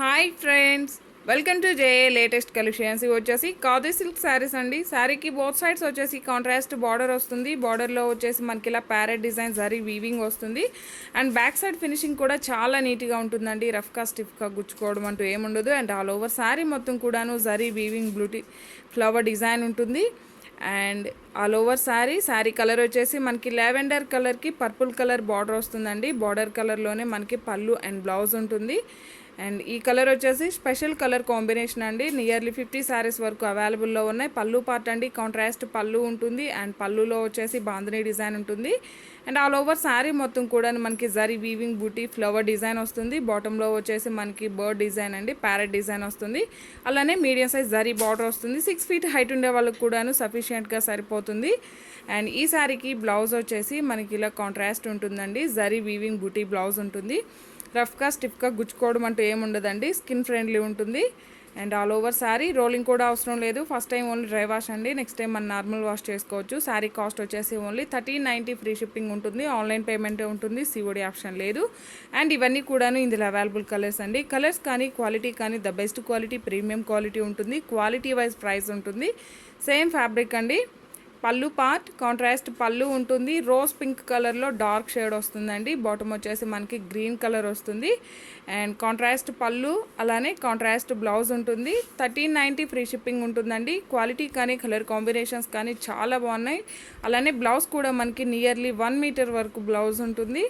Hi friends welcome to JA latest collections. ఇవి వచ్చేసి కాదే సిల్క్ శారీస్ అండి. శారీకి బోత్ సైడ్స్ వచ్చేసి కాంట్రాస్ట్ బార్డర్ వస్తుంది. బార్డర్లో వచ్చేసి మనకి ఇలా ప్యారెట్ డిజైన్ జరీ వీవింగ్ వస్తుంది. అండ్ బ్యాక్ సైడ్ ఫినిషింగ్ కూడా చాలా నీట్గా ఉంటుందండి. రఫ్గా స్టిఫ్గా గుచ్చుకోవడం అంటూ ఏముండదు. అండ్ ఆల్ ఓవర్ శారీ మొత్తం కూడాను జరీ వీవింగ్ బ్లూటీ ఫ్లవర్ డిజైన్ ఉంటుంది. And all over sari sari colour వచ్చేసి మనకి లావెండర్ కలర్కి పర్పుల్ కలర్ బార్డర్ వస్తుందండి. బార్డర్ కలర్లోనే మనకి పళ్ళు అండ్ బ్లౌజ్ ఉంటుంది. అండ్ ఈ కలర్ వచ్చేసి స్పెషల్ కలర్ కాంబినేషన్ అండి. నియర్లీ ఫిఫ్టీ శారీస్ వరకు అవైలబుల్లో ఉన్నాయి. పళ్ళు పార్ట్ అండి. కాంట్రాస్ట్ పళ్ళు ఉంటుంది. అండ్ పళ్ళులో వచ్చేసి బాంధనీ డిజైన్ ఉంటుంది. అండ్ ఆల్ ఓవర్ శారీ మొత్తం కూడా మనకి zari weaving booti flower design వస్తుంది. బాటంలో వచ్చేసి మనకి బర్డ్ డిజైన్ అండి. ప్యారెట్ డిజైన్ వస్తుంది. అలానే మీడియం సైజ్ జరీ బార్డర్ వస్తుంది. సిక్స్ ఫీట్ హైట్ ఉండే వాళ్ళకి కూడాను సఫిషియెంట్గా సరిపోతుంది. అండ్ ఈ శారీకి బ్లౌజ్ వచ్చేసి మనకి ఇలా కాంట్రాస్ట్ ఉంటుందండి. జరీ వీవింగ్ బూటీ బ్లౌజ్ ఉంటుంది. రఫ్గా స్టిఫ్గా గుచ్చుకోవడం అంటూ ఏముండదండి. స్కిన్ ఫ్రెండ్లీ ఉంటుంది. And all over sari. Rolling కూడా అవసరం లేదు. First time only dry wash అండి. నెక్స్ట్ టైం మనం నార్మల్ వాష్ చేసుకోవచ్చు. శారీ కాస్ట్ వచ్చేసి only thirteen ninety free shipping ఉంటుంది. ఆన్లైన్ పేమెంటే ఉంటుంది. సిఓడి ఆప్షన్ లేదు. అండ్ ఇవన్నీ కూడాను ఇందులో అవైలబుల్ కలర్స్ అండి. కలర్స్ కానీ క్వాలిటీ కానీ the best quality premium quality ఉంటుంది. క్వాలిటీ వైజ్ ప్రైస్ ఉంటుంది. సేమ్ ఫ్యాబ్రిక్ అండి. పళ్ళు పార్ట్ కాంట్రాస్ట్ పళ్ళు ఉంటుంది. రోజ్ పింక్ కలర్లో డార్క్ షేడ్ వస్తుందండి. బాటమ్ వచ్చేసి మనకి గ్రీన్ కలర్ వస్తుంది. అండ్ కాంట్రాస్ట్ పళ్ళు అలానే కాంట్రాస్ట్ బ్లౌజ్ ఉంటుంది. థర్టీన్ నైంటీ ఫ్రీ షిప్పింగ్ ఉంటుందండి. క్వాలిటీ కానీ కలర్ కాంబినేషన్స్ కానీ చాలా బాగున్నాయి. అలానే బ్లౌజ్ కూడా మనకి నియర్లీ వన్ మీటర్ వరకు బ్లౌజ్ ఉంటుంది.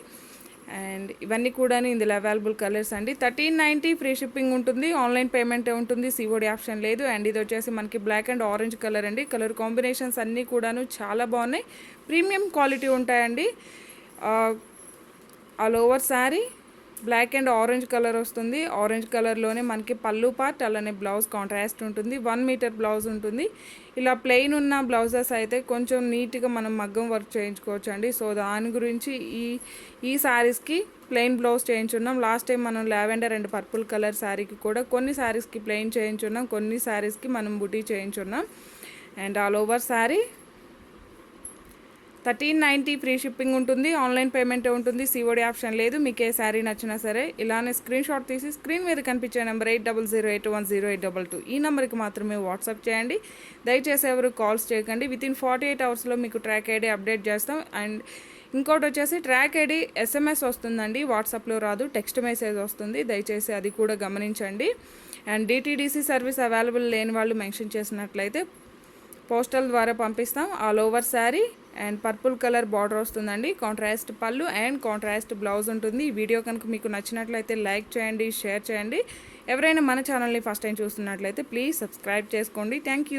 అండ్ ఇవన్నీ కూడా ఇందులో అవైలబుల్ కలర్స్ అండి. థర్టీన్ నైంటీ ఫ్రీ షిప్పింగ్ ఉంటుంది. ఆన్లైన్ పేమెంట్ ఉంటుంది. సిఓడి ఆప్షన్ లేదు. అండ్ ఇది వచ్చేసి మనకి బ్లాక్ అండ్ ఆరెంజ్ కలర్ అండి. కలర్ కాంబినేషన్స్ అన్నీ కూడాను చాలా బాగున్నాయి. ప్రీమియం క్వాలిటీ ఉంటాయండి. All over sari black and orange colour వస్తుంది. ఆరెంజ్ కలర్లోనే మనకి పళ్ళు పార్ట్ అలానే బ్లౌజ్ కాంట్రాస్ట్ ఉంటుంది. వన్ మీటర్ బ్లౌజ్ ఉంటుంది. ఇలా ప్లెయిన్ ఉన్న బ్లౌజెస్ అయితే కొంచెం నీట్గా మనం మగ్గం వర్క్ చేయించుకోవచ్చు అండి సో దాని గురించి ఈ ఈ శారీస్కి ప్లెయిన్ బ్లౌజ్ చేయించున్నాం. లాస్ట్ టైం మనం లావెండర్ అండ్ పర్పుల్ కలర్ శారీకి కూడా కొన్ని శారీస్కి ప్లెయిన్ చేయించున్నాం. కొన్ని శారీస్కి మనం booti చేయించున్నాం. And all over sari thirteen ninety free shipping ఉంటుంది ఆన్లైన్ పేమెంట్ ఉంటుంది సిఓడి ఆప్షన్ లేదు మీకు ఏ శారీ నచ్చినా సరే ఇలానే స్క్రీన్ షాట్ తీసి స్క్రీన్ మీద కనిపించే number eight double zero eight one zero eight double two. ఈ నెంబర్కి మాత్రమే వాట్సాప్ చేయండి. దయచేసి ఎవరు కాల్స్ చేయకండి. విత్ ఇన్ ఫార్టీ ఎయిట్ అవర్స్లో మీకు ట్రాక్ ఐడి అప్డేట్ చేస్తాం. అండ్ ఇంకోటి వచ్చేసి ట్రాక్ ఐడి ఎస్ఎంఎస్ వస్తుందండి. వాట్సాప్లో రాదు టెక్స్ట్ మెసేజ్ వస్తుంది. దయచేసి అది కూడా గమనించండి. అండ్ డిటీడీసీ సర్వీస్ అవైలబుల్ లేని వాళ్ళు మెన్షన్ చేసినట్లయితే పోస్టల్ ద్వారా పంపిస్తాం. All over sari and purple colour border వస్తుందండి. కాంట్రాస్ట్ పళ్ళు అండ్ కాంట్రాస్ట్ బ్లౌజ్ ఉంటుంది. ఈ వీడియో కనుక మీకు నచ్చినట్లయితే లైక్ చేయండి షేర్ చేయండి. ఎవరైనా మన ఛానల్ని ఫస్ట్ టైం చూస్తున్నట్లయితే ప్లీజ్ సబ్స్క్రైబ్ చేసుకోండి. Thank you.